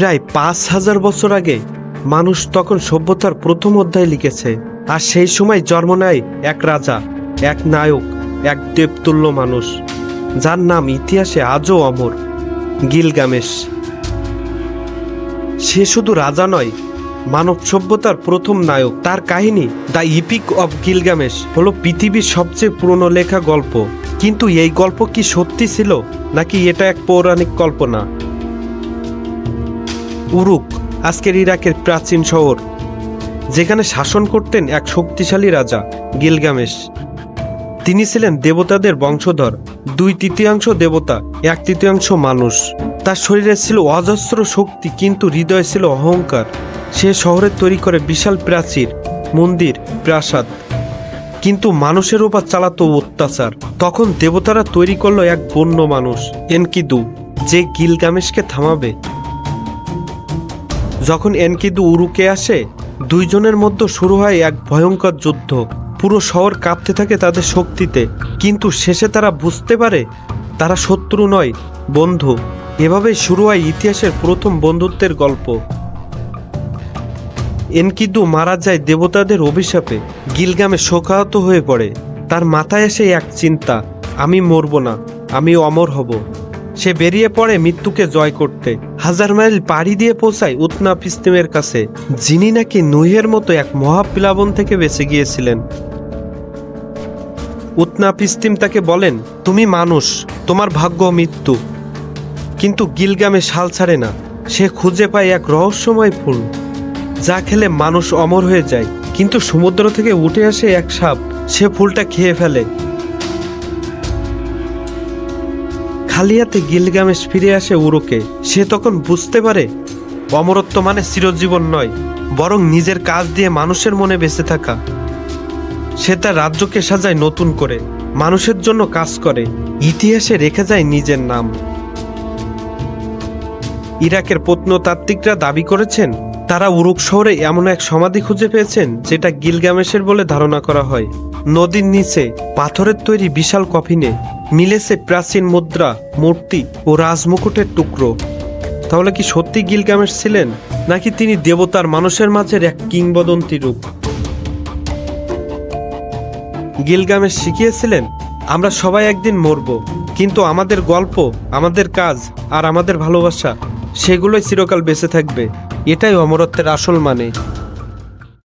প্রায় পাঁচ হাজার বছর আগে মানুষ তখন সভ্যতার প্রথম অধ্যায় লিখেছে, আর সেই সময় জন্ম নেয় এক রাজা, এক নায়ক, এক দেবতুল্য মানুষ, যার নাম ইতিহাসে আজও অমর, গিলগামেশ। সে শুধু রাজা নয়, মানব সভ্যতার প্রথম নায়ক। তার কাহিনী, দ্য ইপিক অব গিলগামেশ হলো পৃথিবীর সবচেয়ে পুরনো লেখা গল্প। কিন্তু এই গল্প কি সত্যি ছিল, নাকি এটা এক পৌরাণিক কল্পনা? উরুক, আজকের ইরাকের প্রাচীন শহর, যেখানে শাসন করতেন এক শক্তিশালী রাজা, গিলগামেশ। তিনি ছিলেন দেবতাদের বংশধর, দুই তৃতীয়াংশ দেবতা, এক তৃতীয়াংশ মানুষ। তার শরীরে ছিল অজস্র শক্তি, কিন্তু হৃদয়ে ছিল অহংকার। সে শহরে তৈরি করে বিশাল প্রাচীর, মন্দির, প্রাসাদ। কিন্তু মানুষের উপর চালাতো অত্যাচার। তখন দেবতারা তৈরি করল এক বন্য মানুষ, এনকিদু, যে গিলগামেশকে থামাবে। যখন এনকিদু উরুকে আসে, দুইজনের মধ্যে শুরু হয় এক ভয়ঙ্কর যুদ্ধ। পুরো শহর কাঁপতে থাকে তাদের শক্তিতে। কিন্তু শেষে তারা বুঝতে পারে, তারা শত্রু নয়, বন্ধু। এভাবে শুরু হয় ইতিহাসের প্রথম বন্ধুত্বের গল্প। এনকিদু মারা যায় দেবতাদের অভিশাপে। গিলগামে শোকাহত হয়ে পড়ে। তার মাথায় এসে এক চিন্তা, আমি মরব না, আমি অমর হব। সে বেরিয়ে পড়ে মৃত্যুকে জয় করতে। হাজার মাইল পাড়ি দিয়ে পৌঁছায় উতনা পিস্তিমের কাছে, যিনি নাকি নুহের মতো এক মহাপ্লাবন থেকে বেঁচে গিয়েছিলেন। উতনা পিস্তিম তাকে বলেন, তুমি মানুষ, তোমার ভাগ্য মৃত্যু। কিন্তু গিলগামে শাল ছাড়ে না, সে খুঁজে পায় এক রহস্যময় ফুল, যা খেলে মানুষ অমর হয়ে যায়। কিন্তু সমুদ্র থেকে উঠে আসে এক সাপ, সে ফুলটা খেয়ে ফেলে। খালিয়াতে গিলগামেশ ফিরে আসে উরুকে। সে তখন বুঝতে পারে, অমরত্ব মানে চিরজীবন নয়, বরং নিজের কাজ দিয়ে মানুষের মনে বেঁচে থাকা। সে তার রাজ্যকে সাজায় নতুন করে, মানুষের জন্য কাজ করে, ইতিহাসে রেখে যায় নিজের নাম। ইরাকের প্রত্নতাত্ত্বিকরা দাবি করেছেন তারা উরুক শহরে এমন এক সমাধি খুঁজে পেয়েছেন, যেটা গিলগামেশের বলে ধারণা করা হয়। নদীর নিচে পাথরের তৈরি বিশাল কফিনে মিলেছে প্রাচীন মুদ্রা, মূর্তি ও রাজমুকুটের টুকরো। তাহলে কি সত্যি গিলগামেশ ছিলেন, নাকি তিনি দেবতার মানুষের মাঝের এক কিংবদন্তি রূপ? গিলগামেশ শিখিয়েছিলেন, আমরা সবাই একদিন মরব, কিন্তু আমাদের গল্প, আমাদের কাজ আর আমাদের ভালোবাসা সেগুলোই চিরকাল বেঁচে থাকবে। এটাই অমরত্বের আসল মানে।